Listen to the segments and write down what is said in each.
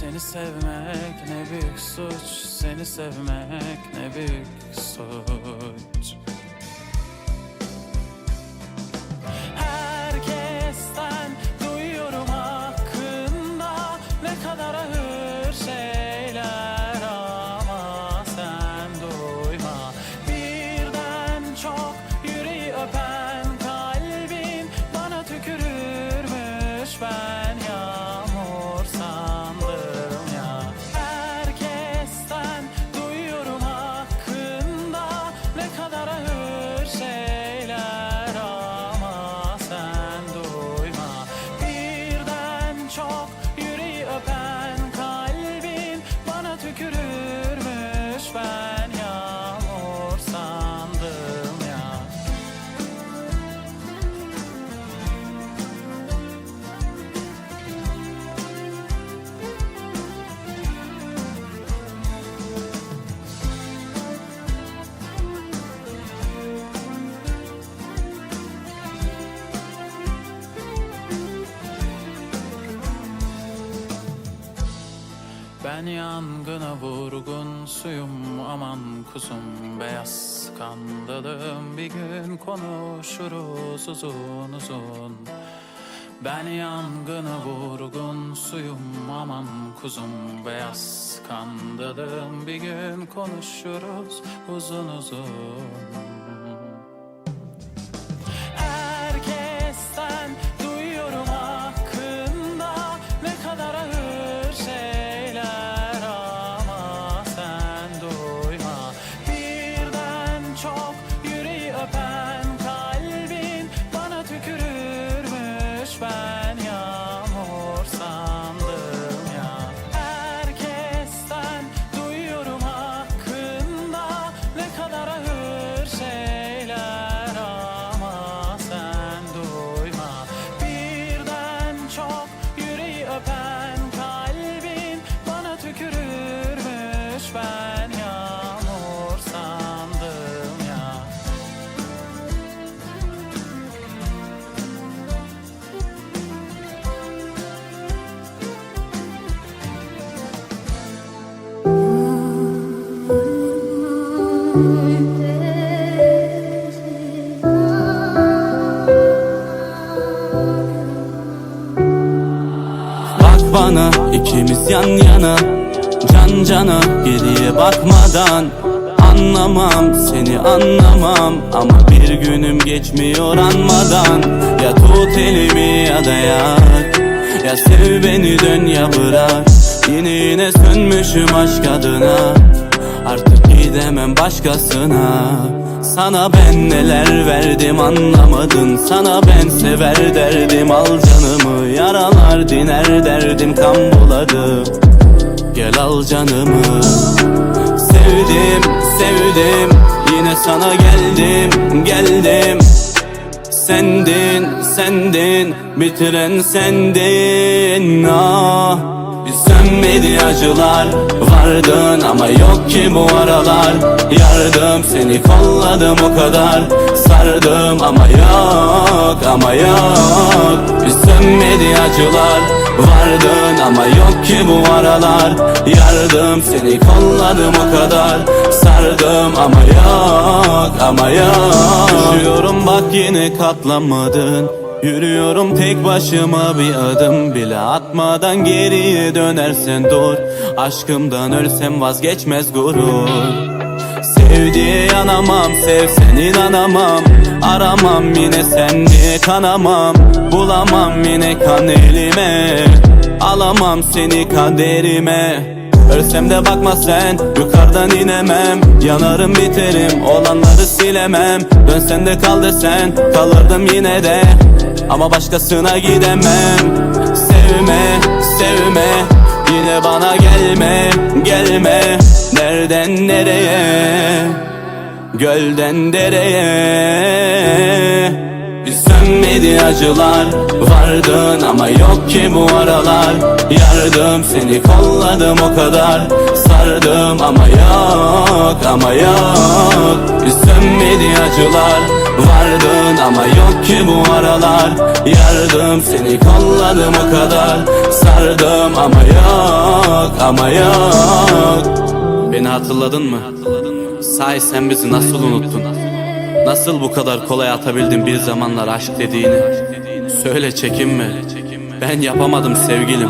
Seni sevmek ne büyük suç Seni sevmek ne büyük suç Ben yangına vurgun suyum aman kuzum beyaz kandalım. Bir gün konuşuruz uzun uzun. Ben yangına vurgun suyum aman kuzum beyaz kandalım. Bir gün konuşuruz uzun uzun Can cana geriye bakmadan Anlamam seni anlamam. Ama bir günüm geçmiyor anmadan. Ya tut elimi ya da yak Ya sev beni dön ya bırak. Yine yine sönmüşüm aşk adına. Artık gidemem başkasına. Sana ben neler verdim anlamadın. Sana ben sever derdim. Al canımı Yaralar diner derdim. Kan buladı Gel al canımı. Sevdim sevdim. Yine sana geldim geldim. Sendin sendin. Bitiren sendin. Ah Sönmedi acılar. Vardın ama yok ki bu aralar. Yardım seni kolladım o kadar. Sardım ama yok ama yok. Sönmedi acılar Vardın ama yok ki bu aralar. Yardım seni kolladım o kadar. Sardım ama yok ama yok. Düşüyorum bak yine katlanmadın Yürüyorum tek başıma bir adım bile atmadan geriye dönersen dur. Aşkımdan ölsem vazgeçmez gurur Sev diye yanamam sevsen inanamam. Aramam yine sen diye kanamam. Bulamam yine kan elime. Alamam seni kaderime. Ölsem de bakma sen Yukarıdan inemem. Yanarım biterim Olanları silemem. Dönsen de kal desen Kalırdım yine de. Ama başkasına gidemem Gölden dereye. Bir sönmedi acılar Vardın ama yok ki bu aralar. Yardım seni kolladım o kadar Sardım ama yok ama yok. Bir sönmedi acılar Vardın ama yok ki bu aralar. Yardım seni kolladım o kadar Sardım ama yok ama yok. Beni hatırladın mı? Sahi sen bizi nasıl unuttun? Nasıl bu kadar kolay atabildin bir zamanlar aşk dediğini? Söyle çekinme. Ben yapamadım sevgilim.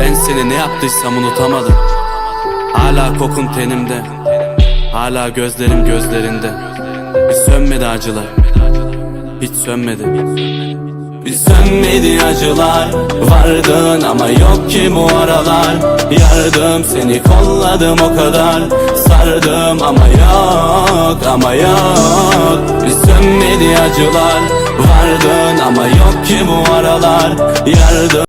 Ben seni ne yaptıysam unutamadım. Hala kokun tenimde. Hala gözlerim gözlerinde. Bir sönmedi acılar. Hiç sönmedi. Bir sönmedi acılar Vardın ama yok ki bu aralar. Yardım seni kolladım o kadar. Sardım ama yok ama yok. Bir sönmedi acılar Vardın ama yok ki bu aralar. Yardım